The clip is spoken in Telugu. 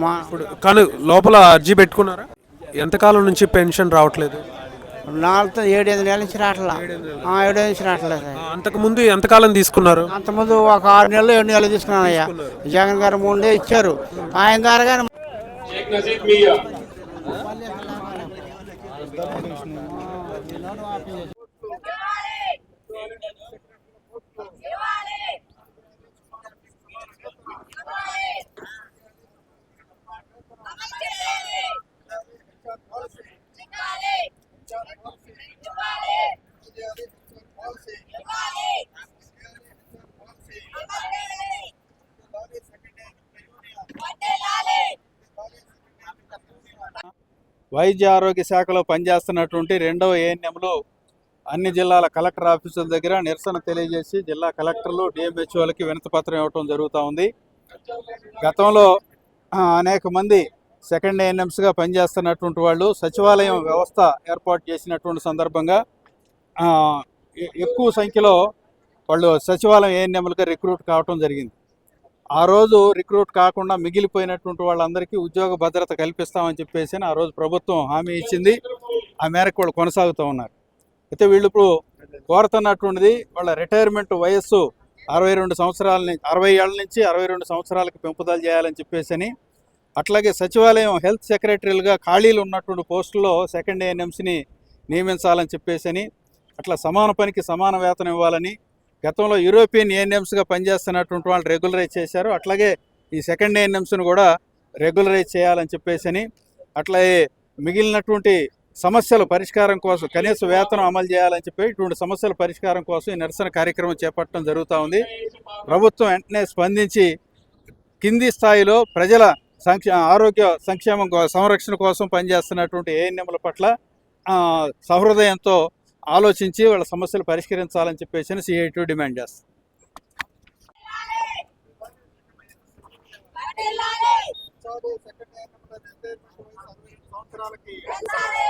మా ఇప్పుడు కానీ లోపల అర్జీ పెట్టుకున్నారా? ఎంతకాలం నుంచి పెన్షన్ రావట్లేదు? నాలుగుతో ఏడు ఎనిమిది నెలల నుంచి రావట్లా. ఆ, ఏడు నుంచి రావట్లేదు ఆ, అంతకు ముందు ఎంతకాలం తీసుకున్నారు? అంతకుముందు ఒక ఆరు నెలలు ఏడు నెలలు తీసుకున్నానయ్యా. జగన్ గారు మూడు నెలలు ఇచ్చారు. ఆయన ద్వారా కానీ వైద్య ఆరోగ్య శాఖలో పనిచేస్తున్నటువంటి రెండవ ఏఎన్ఎంలు అన్ని జిల్లాల కలెక్టర్ ఆఫీసుల దగ్గర నిరసన తెలియజేసి జిల్లా కలెక్టర్లు డిఎంహెచ్ఓలకి వినతిపత్రం ఇవ్వటం జరుగుతూ ఉంది. గతంలో అనేక మంది సెకండ్ ఏఎన్ఎంస్గా పనిచేస్తున్నటువంటి వాళ్ళు సచివాలయం వ్యవస్థ ఏర్పాటు చేసినటువంటి సందర్భంగా ఎక్కువ సంఖ్యలో వాళ్ళు సచివాలయం ఏఎన్ఎంలుగా రిక్రూట్ కావటం జరిగింది. ఆ రోజు రిక్రూట్ కాకుండా మిగిలిపోయినటువంటి వాళ్ళందరికీ ఉద్యోగ భద్రత కల్పిస్తామని చెప్పేసి ఆ రోజు ప్రభుత్వం హామీ ఇచ్చింది. ఆ మేరకు వాళ్ళు కొనసాగుతూ ఉన్నారు. అయితే వీళ్ళు ఇప్పుడు కోరుతున్నటువంటిది వాళ్ళ రిటైర్మెంట్ వయస్సు అరవై రెండు సంవత్సరాల నుంచి అరవై ఏళ్ళ నుంచి అరవై రెండు సంవత్సరాలకు పెంపుదల చేయాలని చెప్పేసి అట్లాగే సచివాలయం హెల్త్ సెక్రటరీలుగా ఖాళీలు ఉన్నటువంటి పోస్టుల్లో సెకండ్ ఏఎన్ఎంసీని నియమించాలని చెప్పేసి అట్లా సమాన పనికి సమాన వేతనం ఇవ్వాలని గతంలో యూరోపియన్ ఏఎన్ఎంస్గా పనిచేస్తున్నటువంటి వాళ్ళు రెగ్యులరైజ్ చేశారు. అట్లాగే ఈ సెకండ్ ఏఎన్ఎంస్ను కూడా రెగ్యులరైజ్ చేయాలని చెప్పేసి అట్లాగే మిగిలినటువంటి సమస్యల పరిష్కారం కోసం కనీస వేతనం అమలు చేయాలని చెప్పి ఇటువంటి సమస్యల పరిష్కారం కోసం ఈ నిరసన కార్యక్రమం చేపట్టడం జరుగుతూ ఉంది. ప్రభుత్వం వెంటనే స్పందించి కింది స్థాయిలో ప్రజల సంక్షే ఆరోగ్య సంక్షేమం సంరక్షణ కోసం పనిచేస్తున్నటువంటి ఏఎన్ఎంల పట్ల ఆ, సహృదయంతో ఆలోచించి వాళ్ళ సమస్యలు పరిష్కరించాలని చెప్పేసి సిఐటి డిమాండ్ చేస్తుంది పెంచాలి